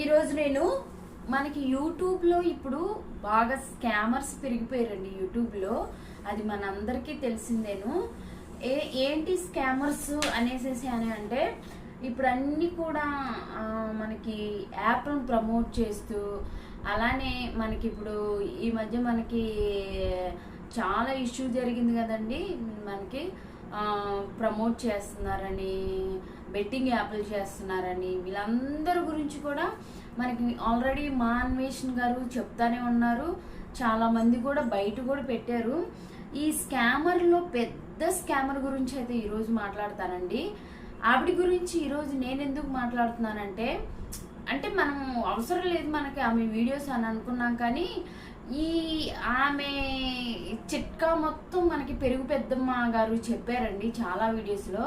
ఈరోజు నేను మనకి యూట్యూబ్లో ఇప్పుడు బాగా స్కామర్స్ పెరిగిపోయారండి యూట్యూబ్లో. అది మనందరికీ తెలిసిందేను. ఏ ఏంటి స్కామర్స్ అనేసేసి అని అంటే ఇప్పుడు అన్నీ కూడా మనకి యాప్ను ప్రమోట్ చేస్తూ అలానే మనకి ఇప్పుడు ఈ మధ్య మనకి చాలా ఇష్యూ జరిగింది కదండి. మనకి ప్రమోట్ చేస్తున్నారని బెట్టింగ్ యాప్లు చేస్తున్నారని వీళ్ళందరి గురించి కూడా మనకి ఆల్రెడీ మా అన్వేషణ్ గారు చెప్తానే ఉన్నారు. చాలామంది కూడా బయట కూడా పెట్టారు. ఈ స్కామర్లో పెద్ద స్కామర్ గురించి అయితే ఈరోజు మాట్లాడతానండి. ఆవిడ గురించి ఈరోజు నేను ఎందుకు మాట్లాడుతున్నానంటే అంటే మనం అవసరం లేదు మనకి ఆమె వీడియోస్ అని అనుకున్నాం కానీ ఈ ఆమె చిట్కా మొత్తం మనకి పెరుగు పెద్దమ్మ గారు చెప్పారండి చాలా వీడియోస్లో.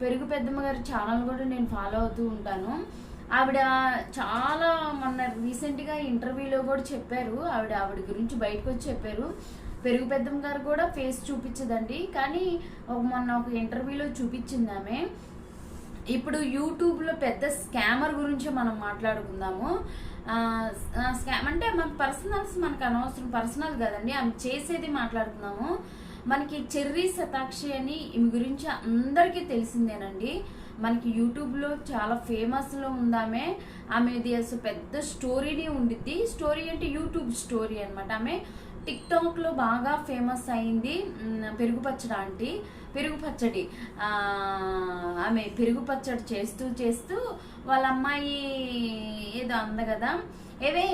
పెరుగు పెద్దమ్మ గారి ఛానల్ కూడా నేను ఫాలో అవుతూ ఉంటాను. ఆవిడ చాలా మొన్న రీసెంట్గా ఇంటర్వ్యూలో కూడా చెప్పారు. ఆవిడ ఆవిడ గురించి బయటకు వచ్చి చెప్పారు. పెరుగు పెద్దమ్మ గారు కూడా ఫేస్ చూపించదండి. కానీ ఒక మొన్న ఒక ఇంటర్వ్యూలో చూపించింది ఆమె. ఇప్పుడు యూట్యూబ్లో పెద్ద స్కామర్ గురించి మనం మాట్లాడుకుందాము. స్కామ్ అంటే మన పర్సనల్స్ మనకు అనవసరం పర్సనల్ కదండి ఆమె చేసేది మాట్లాడుతున్నాము మనకి చెర్రీ శతాక్షి అని ఈమె గురించి అందరికీ తెలిసిందేనండి. మనకి యూట్యూబ్లో చాలా ఫేమస్లో ఉందామె. ఆమెది అసలు పెద్ద స్టోరీని ఉండిద్ది. స్టోరీ అంటే యూట్యూబ్ స్టోరీ అనమాట ఆమె టిక్ టాక్లో బాగా ఫేమస్ అయింది పెరుగు పచ్చడి ఆంటీ. పెరుగు పచ్చడి ఆమె పెరుగు పచ్చడి చేస్తూ చేస్తూ వాళ్ళ అమ్మాయి ఏదో అంద కదా. ఏవే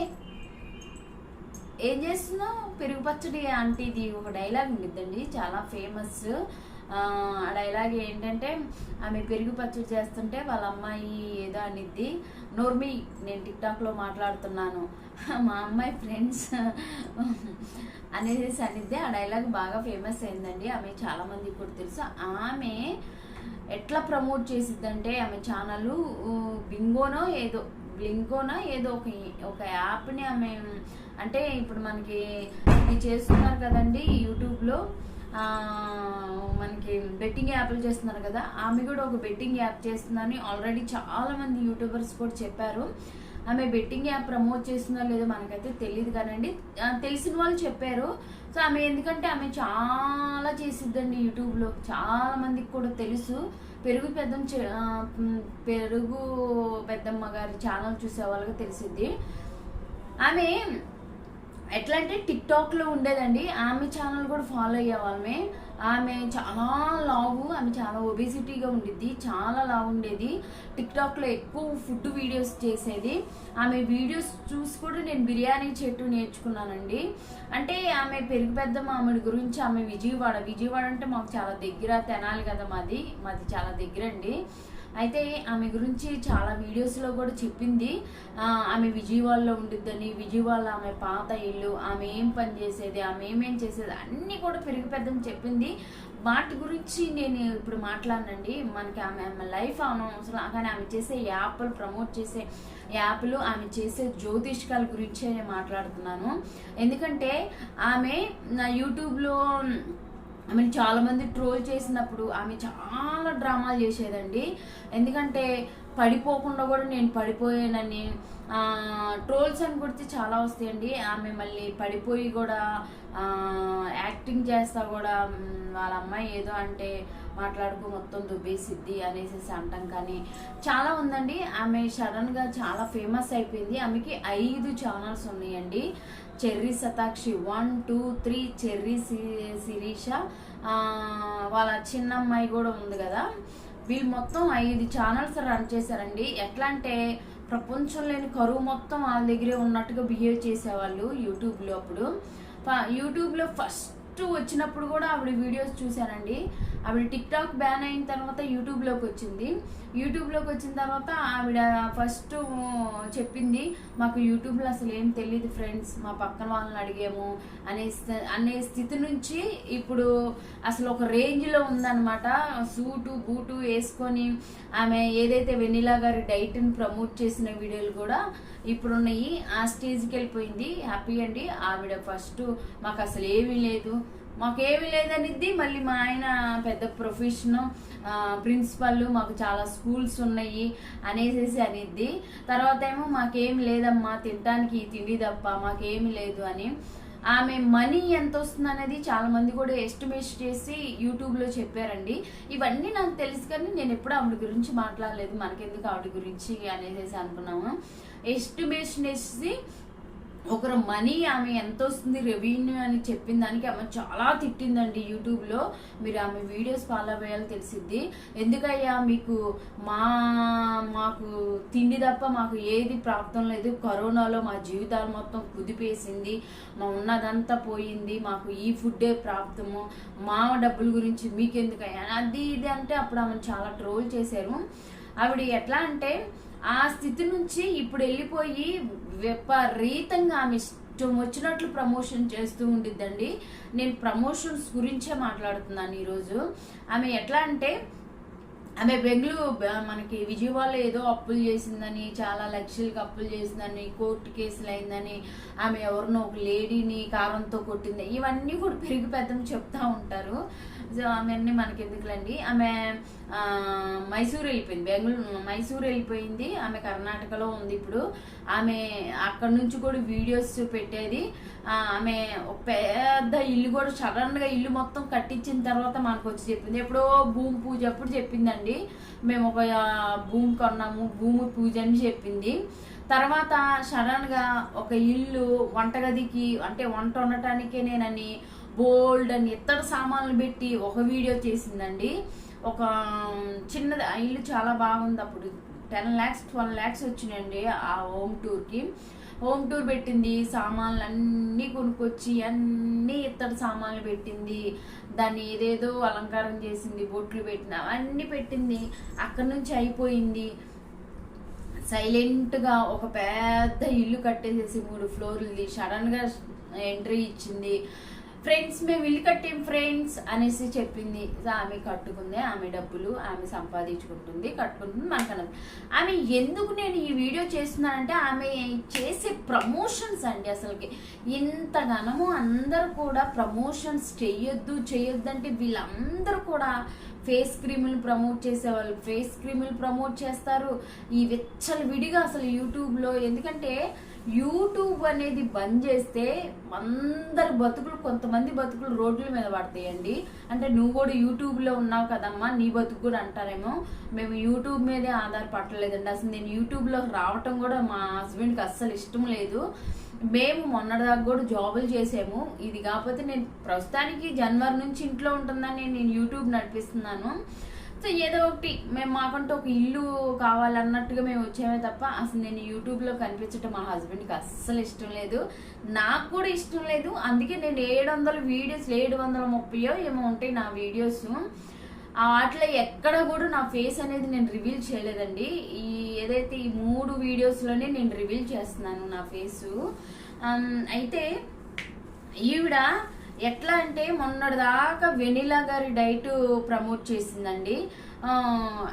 ఏం చేస్తున్నావు? పెరుగు పచ్చడి ఆంటీది ఇది ఒక డైలాగ్ ఉండిద్దండి. చాలా ఫేమస్. ఆ ఇలాగే ఏంటంటే ఆమె పెరుగు పచ్చడి చేస్తుంటే వాళ్ళ అమ్మాయి ఏదో అనిద్ది. నోర్మి నేను టిక్ టాక్లో మాట్లాడుతున్నాను. మా అమ్మాయి ఫ్రెండ్స్ అనేసి అనిద్ది. ఆ డైలాగ్ బాగా ఫేమస్ అయిందండి. ఆమె చాలామంది ఇప్పుడు కూడా తెలుసు. ఆమె ఎట్లా ప్రమోట్ చేసిద్దంటే ఆమె ఛానల్ బింగోనో ఏదో బ్లింకోనో ఏదో ఒక ఒక యాప్ని ఆమె అంటే ఇప్పుడు మనకి ఇది చేస్తున్నారు కదండి యూట్యూబ్లో. మనకి బెట్టింగ్ యాప్లు చేస్తున్నారు కదా ఆమె కూడా ఒక బెట్టింగ్ యాప్ చేస్తుందని ఆల్రెడీ చాలా మంది యూట్యూబర్స్ కూడా చెప్పారు. ఆమె బెట్టింగ్ యాప్ ప్రమోట్ చేస్తుందో లేదో మనకైతే తెలియదు కానండి. తెలిసిన వాళ్ళు చెప్పారు. సో ఆమె ఎందుకంటే ఆమె చాలా చేసిద్దండి యూట్యూబ్లో చాలా మందికి కూడా తెలుసు. పెరుగు పెద్దం చే- పెరుగు పెద్దమ్మ గారి ఛానల్ చూసే వాళ్ళకి తెలిసిద్ది. ఆమె ఎట్లా అంటే టిక్ టాక్లో ఉండేదండి. ఆమె ఛానల్ కూడా ఫాలో అయ్యే వాళ్ళమే ఆమె చాలా లావు ఆమె చాలా ఒబేసిటీగా ఉండిద్ది చాలా లావు ఉండేది. టిక్ ఎక్కువ ఫుడ్ వీడియోస్ చేసేది. ఆమె వీడియోస్ చూసి కూడా నేను బిర్యానీ చెట్టు నేర్చుకున్నానండి. అంటే ఆమె పెరుగు పెద్ద మామిడి గురించి ఆమె విజయవాడ విజయవాడ అంటే మాకు చాలా దగ్గర తెనాలి కదా మాది మాది చాలా దగ్గర అండి అయితే ఆమె గురించి చాలా వీడియోస్లో కూడా చెప్పింది. ఆమె విజయవాడలో ఉండిద్దని విజయవాడ ఆమె పాత ఇల్లు ఆమె ఏం పని చేసేది ఆమె ఏమేం చేసేది అన్నీ కూడా పెరిగి పెద్దని చెప్పింది. వాటి గురించి నేను ఇప్పుడు మాట్లాడనండి. మనకి ఆమె ఆమె లైఫ్ అవసరం కానీ ఆమె చేసే యాప్లు ప్రమోట్ చేసే యాప్లు ఆమె చేసే జ్యోతిష్కాల గురించే నేను మాట్లాడుతున్నాను. ఎందుకంటే ఆమె నా యూట్యూబ్లో ఆమెను చాలామంది ట్రోల్ చేసినప్పుడు ఆమె చాలా డ్రామాలు చేసేదండి. ఎందుకంటే పడిపోకుండా కూడా నేను పడిపోయానని ట్రోల్స్ అని కొడితే చాలా వస్తాయండి. ఆమె మళ్ళీ పడిపోయి కూడా యాక్టింగ్ చేస్తా కూడా వాళ్ళ అమ్మాయి ఏదో అంటే మాట్లాడుకో మొత్తం దుబ్బేసిద్ది అనేసి అంటాం. కానీ చాలా ఉందండి. ఆమె సడన్గా చాలా ఫేమస్ అయిపోయింది. ఆమెకి ఐదు ఛానల్స్ ఉన్నాయండి. Cherry Shatakshi one two three Cherry C- Sirisha వాళ్ళ చిన్న అమ్మాయి కూడా ఉంది కదా. వీళ్ళు మొత్తం ఐదు ఛానల్స్ రన్ చేశారండి. ఎట్లా అంటే ప్రపంచం లేని కరువు మొత్తం వాళ్ళ దగ్గరే ఉన్నట్టుగా బిహేవ్ చేసేవాళ్ళు యూట్యూబ్లో అప్పుడు. యూట్యూబ్లో ఫస్ట్ వచ్చినప్పుడు కూడా ఆవిడ వీడియోస్ చూశానండి. ఆవిడ టిక్ టాక్ బ్యాన్ అయిన తర్వాత యూట్యూబ్లోకి వచ్చింది. యూట్యూబ్లోకి వచ్చిన తర్వాత ఆవిడ ఫస్ట్ చెప్పింది మాకు యూట్యూబ్లో అసలు ఏం తెలియదు ఫ్రెండ్స్ మా పక్కన వాళ్ళని అడిగాము అనే అనే స్థితి నుంచి ఇప్పుడు అసలు ఒక రేంజ్లో ఉందన్నమాట. సూటు బూటు వేసుకొని ఆమె ఏదైతే వెనిలా గారి డైట్ని ప్రమోట్ చేసిన వీడియోలు కూడా ఇప్పుడున్నాయి. ఆ స్టేజ్కి వెళ్ళిపోయింది. హ్యాపీ అండి. ఆవిడ ఫస్ట్ మాకు అసలు ఏమీ లేదు. మాకేమి లేదనిద్ది. మళ్ళీ మా ఆయన పెద్ద ప్రొఫెషను ప్రిన్సిపల్ మాకు చాలా స్కూల్స్ ఉన్నాయి అనేసేసి అనిద్ది. తర్వాత ఏమో మాకేం లేదమ్మా తినడానికి తిండి తప్ప మాకేమి లేదు అని. ఆమె మనీ ఎంత వస్తుంది అనేది చాలా మంది కూడా ఎస్టిమేట్ చేసి యూట్యూబ్లో చెప్పారండి. ఇవన్నీ నాకు తెలుసు కానీ నేను ఎప్పుడు ఆవిడ గురించి మాట్లాడలేదు. మనకెందుకు ఆవిడ గురించి అనేసి అనుకున్నాము. ఎస్టిమేషన్ వేసి ఒకరు మనీ ఆమె ఎంత వస్తుంది రెవెన్యూ అని చెప్పిన దానికి ఆమె చాలా తిట్టిందండి యూట్యూబ్లో. మీరు ఆమె వీడియోస్ ఫాలో అవ్వాలని తెలిసిద్ది. ఎందుకయ్యా మీకు మా మాకు తిండి తప్ప మాకు ఏది ప్రాప్తం లేదు. కరోనాలో మా జీవితాలు మొత్తం కుదిపేసింది. మా ఉన్నదంతా పోయింది. మాకు ఈ ఫుడ్డే ప్రాప్తము. మా డబ్బుల గురించి మీకెందుకయ్యా? అది ఇది అంటే అప్పుడు ఆమె చాలా ట్రోల్ చేశారు. ఆవిడ ఎట్లా అంటే ఆ స్థితి నుంచి ఇప్పుడు వెళ్ళిపోయి విపరీతంగా ఆమె ఇష్టం వచ్చినట్లు ప్రమోషన్ చేస్తూ ఉండిద్దండి. నేను ప్రమోషన్స్ గురించే మాట్లాడుతున్నాను ఈరోజు. ఆమె ఎట్లా అంటే ఆమె బెంగళూరు మనకి విజయవాడలో ఏదో అప్పులు చేసిందని చాలా లక్షలకు అప్పులు చేసిందని కోర్టు కేసులు అయిందని ఆమె ఎవరినో ఒక లేడీని కారంతో కొట్టింది. ఇవన్నీ కూడా పెరిగి పెద్దలు చెప్తా ఉంటారు. సో ఆమె అన్ని మనకి ఎందుకులండి ఆమె మైసూర్ వెళ్ళిపోయింది. బెంగళూరు మైసూర్ వెళ్ళిపోయింది. ఆమె కర్ణాటకలో ఉంది ఇప్పుడు. ఆమె అక్కడ నుంచి కూడా వీడియోస్ పెట్టేది. ఆమె ఒక పెద్ద ఇల్లు కూడా సడన్గా ఇల్లు మొత్తం కట్టించిన తర్వాత మనకు వచ్చి చెప్పింది. ఎప్పుడో భూమి పూజ అప్పుడు చెప్పిందండి. మేము ఒక భూమి కొన్నాము భూమి పూజ అని చెప్పింది. తర్వాత సడన్గా ఒక ఇల్లు వంటగదికి అంటే వంట వండటానికే నేనని బోల్డ్ అని ఇత్తడి సామాన్లు పెట్టి ఒక వీడియో చేసిందండి. ఒక చిన్నది ఆ ఇల్లు చాలా బాగుంది అప్పుడు. టెన్ ల్యాక్స్ ట్వెల్వ్ ల్యాక్స్ వచ్చినాయండి ఆ హోమ్ టూర్కి. హోమ్ టూర్ పెట్టింది సామాన్లు అన్నీ కొనుక్కొచ్చి అన్నీ ఇత్తడి సామాన్లు పెట్టింది. దాన్ని ఏదేదో అలంకారం చేసింది బొట్లు పెట్టిన అవన్నీ పెట్టింది. అక్కడి నుంచి అయిపోయింది. సైలెంట్గా ఒక పెద్ద ఇల్లు కట్టేసేసి మూడు ఫ్లోర్లది. సడన్గా ఎంట్రీ ఇచ్చింది. ఫ్రెండ్స్ మేము ఇల్లు కట్టాం ఫ్రెండ్స్ అనేసి చెప్పింది. ఆమె కట్టుకుంది ఆమె డబ్బులు ఆమె సంపాదించుకుంటుంది కట్టుకుంటుంది మనకు అన్నది. ఆమె ఎందుకు నేను ఈ వీడియో చేస్తున్నానంటే ఆమె చేసే ప్రమోషన్స్ అండి అసలుకి. ఇంతగానము అందరూ కూడా ప్రమోషన్స్ చేయొద్దు చేయొద్దు అంటే వీళ్ళందరూ కూడా ఫేస్ క్రీములు ప్రమోట్ చేసేవాళ్ళు ఫేస్ క్రీములు ప్రమోట్ చేస్తారు. ఈ వెచ్చలు విడిగా అసలు యూట్యూబ్లో ఎందుకంటే యూట్యూబ్ అనేది బంద్ చేస్తే అందరు బతుకులు కొంతమంది బతుకులు రోడ్ల మీద పడతాయండి. అంటే నువ్వు కూడా యూట్యూబ్లో ఉన్నావు కదమ్మా నీ బతుకు కూడా అంటారేమో. మేము యూట్యూబ్ మీదే ఆధారపడలేదండి. అసలు నేను యూట్యూబ్లో రావటం కూడా మా హస్బెండ్కి అస్సలు ఇష్టం లేదు. మేము మొన్నటిదాకా కూడా జాబులు చేసాము. ఇది కాకపోతే నేను ప్రస్తుతానికి జనవరి నుంచి ఇంట్లో ఉంటుందని నేను యూట్యూబ్ నడిపిస్తున్నాను. సో ఏదో ఒకటి మేము మాకంటూ ఒక ఇల్లు కావాలన్నట్టుగా మేము వచ్చామే తప్ప అసలు నేను యూట్యూబ్లో కనిపించడం మా హస్బెండ్కి అస్సలు ఇష్టం లేదు. నాకు కూడా ఇష్టం లేదు. అందుకే నేను ఏడు వందల వీడియోస్ ఏడు వందల ముప్పయో ఏమో ఉంటాయి నా వీడియోస్. ఆ వాటిలో ఎక్కడ కూడా నా ఫేస్ అనేది నేను రివీల్ చేయలేదండి. ఈ ఏదైతే ఈ మూడు వీడియోస్లోనే నేను రివీల్ చేస్తున్నాను నా ఫేసు. అయితే ఈవిడ ఎట్లా అంటే మొన్నటిదాకా వెనిలా గారి డైట్ ప్రమోట్ చేసిందండి.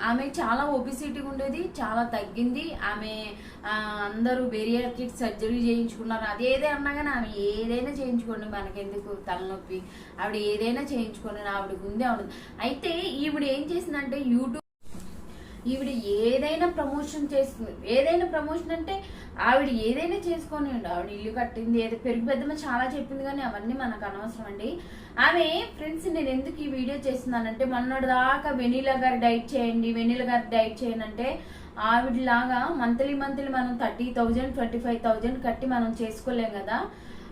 ఆమె చాలా ఒబిసిటీ ఉండేది చాలా తగ్గింది. ఆమె అందరూ బెరియాట్రిక్ సర్జరీ చేయించుకున్నారు. అదేదే అన్నా కానీ ఆమె ఏదైనా చేయించుకోండి మనకెందుకు తలనొప్పి? ఆవిడ ఏదైనా చేయించుకోండి ఆవిడకి ఉంది ఆవిడ అయితే ఈవిడ ఏం చేసిందంటే యూట్యూబ్ ఈవిడ ఏదైనా ప్రమోషన్ చేస్తుంది. ఏదైనా ప్రమోషన్ అంటే ఆవిడ ఏదైనా చేసుకొని ఆవిడ ఇల్లు కట్టింది ఏదో పెరుగు పెద్దమ్మ చాలా చెప్పింది కానీ అవన్నీ మనకు అనవసరం అండి ఆమె ఫ్రెండ్స్ నేను ఎందుకు ఈ వీడియో చేస్తున్నానంటే మొన్నటి దాకా వెనీలా గారు డైట్ చేయండి వెనీలా గారు డైట్ చేయండి అంటే ఆవిడలాగా మంత్లీ మంత్లీ మనం thirty thousand twenty five thousand కట్టి మనం చేసుకోలేం కదా.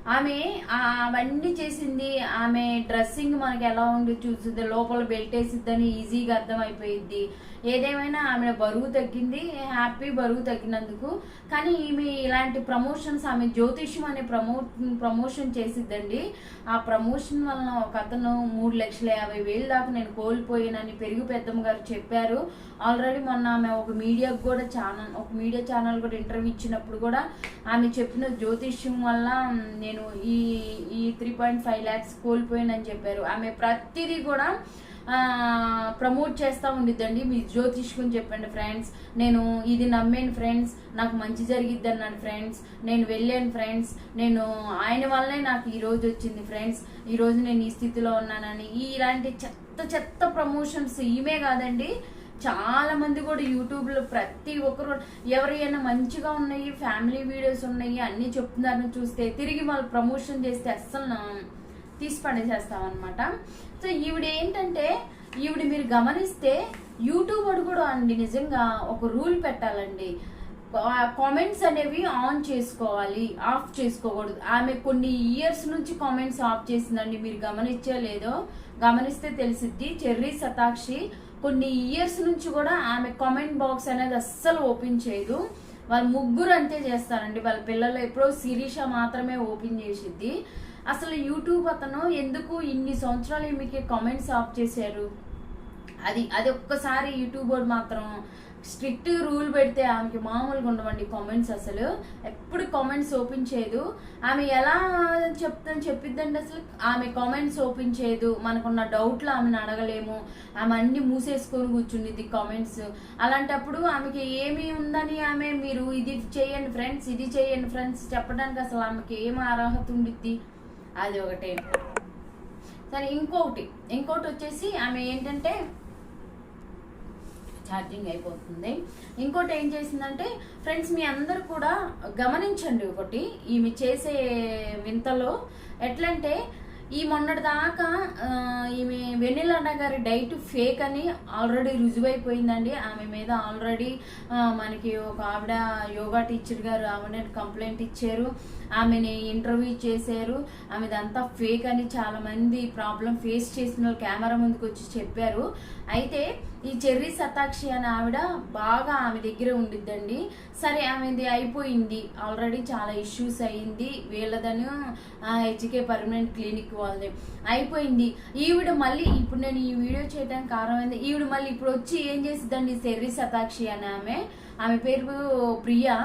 ఆమె అవన్నీ చేసింది. ఆమె డ్రెస్సింగ్ మనకి ఎలా ఉండి చూసింది లోపల బెల్ట్ వేసిద్దని ఈజీగా అర్థమైపోయిద్ది. ఏదేమైనా ఆమె బరువు తగ్గింది హ్యాపీ బరువు తగ్గినందుకు. కానీ ఈమె ఇలాంటి ప్రమోషన్స్ ఆమె జ్యోతిష్యం అనే ప్రమో ప్రమోషన్ చేసిద్దండి. ఆ ప్రమోషన్ వలన ఒక అతను మూడు లక్షల యాభై వేలు దాకా నేను కోల్పోయానని పెరుగు పెద్దమ్మ గారు చెప్పారు. ఆల్రెడీ మొన్న ఆమె ఒక మీడియాకు కూడా ఛానల్ ఒక మీడియా ఛానల్ కూడా ఇంటర్వ్యూ ఇచ్చినప్పుడు కూడా ఆమె చెప్పిన జ్యోతిష్యం వల్ల నేను ఈ ఈ త్రీ పాయింట్ ఫైవ్ ల్యాక్స్ కోల్పోయానని చెప్పారు. ఆమె ప్రతిదీ కూడా ప్రమోట్ చేస్తూ ఉండిద్దండి. మీ జ్యోతిష్కుని చెప్పండి ఫ్రెండ్స్ నేను ఇది నమ్మాను ఫ్రెండ్స్ నాకు మంచి జరిగిద్ది అన్నాడు ఫ్రెండ్స్ నేను వెళ్ళాను ఫ్రెండ్స్ నేను ఆయన వల్లనే నాకు ఈ రోజు వచ్చింది ఫ్రెండ్స్ ఈరోజు నేను ఈ స్థితిలో ఉన్నానని. ఇలాంటి చెత్త చెత్త ప్రమోషన్స్ ఈమె కాదండి. చాలా మంది కూడా యూట్యూబ్లో ప్రతి ఒక్కరు ఎవరైనా మంచిగా ఉన్నాయి ఫ్యామిలీ వీడియోస్ ఉన్నాయి అన్నీ చెప్తున్నారని చూస్తే తిరిగి వాళ్ళు ప్రమోషన్ చేస్తే అస్సలు తీసి పడేసేస్తాం అనమాట సో ఈవిడ ఏంటంటే ఈవిడ మీరు గమనిస్తే యూట్యూబ్ వాడు కూడా అండి నిజంగా ఒక రూల్ పెట్టాలండి. కామెంట్స్ అనేవి ఆన్ చేసుకోవాలి ఆఫ్ చేసుకోకూడదు. ఆమె కొన్ని ఇయర్స్ నుంచి కామెంట్స్ ఆఫ్ చేసిందండి మీరు గమనించే లేదో గమనిస్తే తెలిసిద్ది. చెర్రీ సతాక్షి కొన్ని ఇయర్స్ నుంచి కూడా ఆమె కామెంట్ బాక్స్ అనేది అస్సలు ఓపెన్ చేయదు. వాళ్ళ ముగ్గురు అంతే చేస్తారండి. వాళ్ళ పిల్లలు ఎప్పుడో శిరీష మాత్రమే ఓపెన్ చేసిద్ది. అసలు యూట్యూబ్ అతను ఎందుకు ఇన్ని సంవత్సరాలు మీకు కామెంట్స్ ఆఫ్ చేశారు? అది అది ఒక్కసారి యూట్యూబర్ మాత్రం స్ట్రిక్ట్ రూల్ పెడితే ఆమెకి మామూలుగా ఉండవండి కామెంట్స్ అసలు. ఎప్పుడు కామెంట్స్ ఓపెన్ చేయదు. ఆమె ఎలా చెప్తాను చెప్పిద్దండి అసలు? ఆమె కామెంట్స్ ఓపెన్ చేయదు. మనకున్న డౌట్లు ఆమెను అడగలేము. ఆమె అన్ని మూసేసుకొని కూర్చుండిద్ది కామెంట్స్ అలాంటప్పుడు ఆమెకి ఏమి ఉందని ఆమె మీరు ఇది చేయండి ఫ్రెండ్స్ ఇది చేయండి ఫ్రెండ్స్ చెప్పడానికి అసలు ఆమెకి ఏం అర్హత ఉండిద్ది? అది ఒకటే. సరే ఇంకొకటి. ఇంకోటి వచ్చేసి ఆమె ఏంటంటే ఛార్జింగ్ అయిపోతుంది. ఇంకోటి ఏం చేసిందంటే ఫ్రెండ్స్ మీ అందరు కూడా గమనించండి ఒకటి ఈమె చేసే వింతలో ఎట్లంటే ఈ మొన్నటి దాకా వెన్నెల అన్న గారి డైట్ ఫేక్ అని ఆల్రెడీ రుజువైపోయిందండి. ఆమె మీద ఆల్రెడీ మనకి ఒక ఆవిడ యోగా టీచర్ గారు ఆవిడ కంప్లైంట్ ఇచ్చారు. ఆమెని ఇంటర్వ్యూ చేశారు. ఆమెదంతా ఫేక్ అని చాలామంది ప్రాబ్లం ఫేస్ చేసిన వాళ్ళు కెమెరా ముందుకు వచ్చి చెప్పారు. అయితే ఈ చెర్రీ సతాక్షి అనే ఆవిడ బాగా ఆమె దగ్గర ఉండిద్దండి. సరే ఆమెది అయిపోయింది. ఆల్రెడీ చాలా ఇష్యూస్ అయ్యింది. వీళ్ళదను హెచ్కే పర్మనెంట్ క్లినిక్ వాళ్ళది. అయిపోయింది. ఈవిడ మళ్ళీ ఇప్పుడు నేను ఈ వీడియో చేయడానికి కారణమైంది ఈవిడ మళ్ళీ ఇప్పుడు వచ్చి ఏం చేసిద్దండి చెర్రీ సతాక్షి అని ఆమె ఆమె పేరు ప్రియా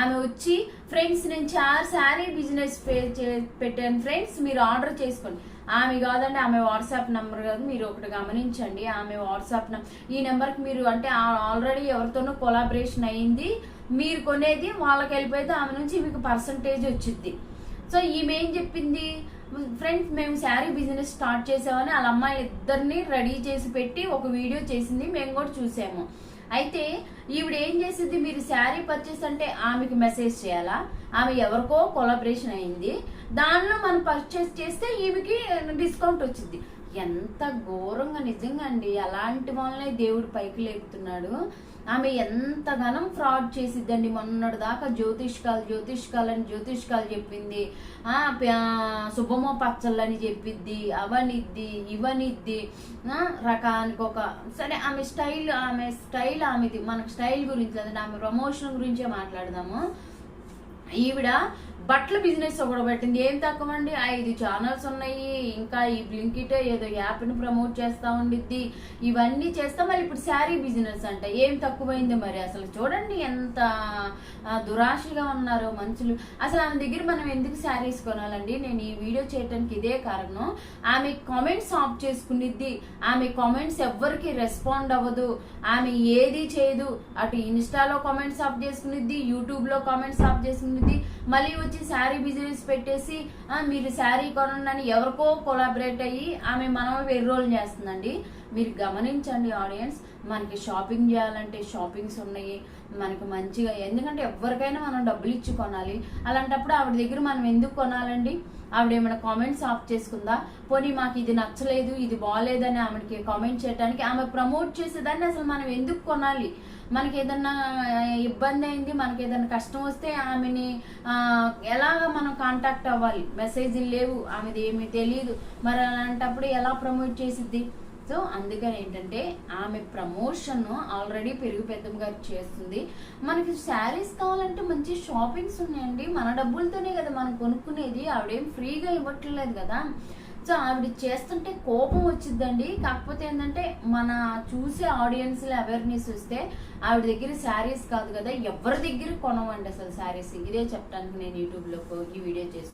ఆమె వచ్చి ఫ్రెండ్స్ నేను చార్ శారీ బిజినెస్ పెట్టాను ఫ్రెండ్స్ మీరు ఆర్డర్ చేసుకోండి. ఆమె కాదండి ఆమె వాట్సాప్ నెంబర్ కాదు మీరు ఒకటి గమనించండి ఆమె వాట్సాప్ ఈ నెంబర్కి మీరు అంటే ఆల్రెడీ ఎవరితోనో కొలాబరేషన్ అయ్యింది మీరు కొనేది వాళ్ళకి వెళ్ళిపోయితే ఆమె నుంచి మీకు పర్సంటేజ్ వచ్చింది సో ఈమె ఏం చెప్పింది? ఫ్రెండ్స్ మేము శారీ బిజినెస్ స్టార్ట్ చేసామని వాళ్ళ అమ్మాయి ఇద్దరిని రెడీ చేసి పెట్టి ఒక వీడియో చేసింది మేము కూడా చూసాము. అయితే ఈవిడ ఏం చేసింది? మీరు శారీ పర్చేస్ అంటే ఆమెకి మెసేజ్ చేయాలా? ఆమె ఎవరికో కొలాబరేషన్ అయింది. దానిలో మనం పర్చేస్ చేస్తే ఈమెకి డిస్కౌంట్ వచ్చింది. ఎంత ఘోరంగా నిజంగా అండి. అలాంటి వాళ్ళనే దేవుడు పైకి లేపుతున్నాడు. ఆమె ఎంతగానం ఫ్రాడ్ చేసిద్దండి. మొన్నటి దాకా జ్యోతిష్కాలు జ్యోతిష్కాలు అని జ్యోతిష్కాలు చెప్పింది. ఆ, శుభమో పచ్చళ్ళని చెప్పిద్ది అవనిద్ది ఇవనిద్ది. రకానికి ఒక సరే ఆమె స్టైల్ ఆమె స్టైల్ ఆమెది. మనకు స్టైల్ గురించి లేదంటే ఆమె ప్రమోషన్ గురించే మాట్లాడదాము. ఈవిడ బట్టల బిజినెస్ ఒకటి పెట్టింది. ఏం తక్కువ అండి ఐదు ఛానల్స్ ఉన్నాయి. ఇంకా ఈ బ్లింకిటే ఏదో యాప్ని ప్రమోట్ చేస్తూ ఉండిద్ది. ఇవన్నీ చేస్తా మరి ఇప్పుడు శారీ బిజినెస్ అంట. ఏం తక్కువైంది మరి? అసలు చూడండి ఎంత దురాశగా ఉన్నారో మనుషులు. అసలు ఆమె దగ్గర మనం ఎందుకు శారీస్ కొనాలండి? నేను ఈ వీడియో చేయడానికి ఇదే కారణం. ఆమె కామెంట్స్ ఆఫ్ చేసుకునిద్ది. ఆమె కామెంట్స్ ఎవ్వరికి రెస్పాండ్ అవ్వదు. ఆమె ఏది చేయదు. అటు ఇన్స్టాలో కామెంట్స్ ఆఫ్ చేసుకునిద్ది యూట్యూబ్లో కామెంట్స్ ఆఫ్ చేసుకునిద్ది. మళ్ళీ వచ్చి శారీ బిజినెస్ పెట్టేసి మీరు శారీ కొనండి అని ఎవరికో కొలాబరేట్ అయ్యి ఆమె మనమే వెర్రోల్ చేస్తుందండి. మీరు గమనించండి ఆడియన్స్ మనకి షాపింగ్ చేయాలంటే షాపింగ్స్ ఉన్నాయి. మనకి మంచిగా ఎందుకంటే ఎవరికైనా మనం డబ్బులు ఇచ్చి కొనాలి. అలాంటప్పుడు ఆవిడ దగ్గర మనం ఎందుకు కొనాలండి? ఆవిడ ఏమైనా కామెంట్స్ ఆఫ్ చేసుకుందా? పోనీ మాకు ఇది నచ్చలేదు ఇది బాగాలేదని ఆమెకి కామెంట్ చేయడానికి ఆమె ప్రమోట్ చేసేదాన్ని అసలు మనం ఎందుకు కొనాలి? మనకి ఏదన్నా ఇబ్బంది అయింది మనకి ఏదైనా కష్టం వస్తే ఆమెని ఎలాగ మనం కాంటాక్ట్ అవ్వాలి? మెసేజ్లు లేవు ఆమెది ఏమీ తెలియదు మరి అలాంటప్పుడు ఎలా ప్రమోట్ చేసిద్ది? సో అందుకని ఏంటంటే ఆమె ప్రమోషన్ ఆల్రెడీ పెరుగు పెద్దమ్మ గారు చేస్తుంది. మనకి శారీస్ కావాలంటే మంచి షాపింగ్స్ ఉన్నాయండి. మన డబ్బులతోనే కదా మనం కొనుక్కునేది. ఆవిడేం ఫ్రీగా ఇవ్వట్లేదు కదా. సో ఆవిడ చేస్తుంటే కోపం వచ్చిందండి కాకపోతే ఏంటంటే మన చూసే ఆడియన్స్లో అవేర్నెస్ వస్తే ఆవిడ దగ్గర శారీస్ కాదు కదా ఎవరి దగ్గర కొనవండి అసలు శారీస్? ఇదే చెప్పడానికి నేను యూట్యూబ్లో ఈ వీడియో చేస్తాను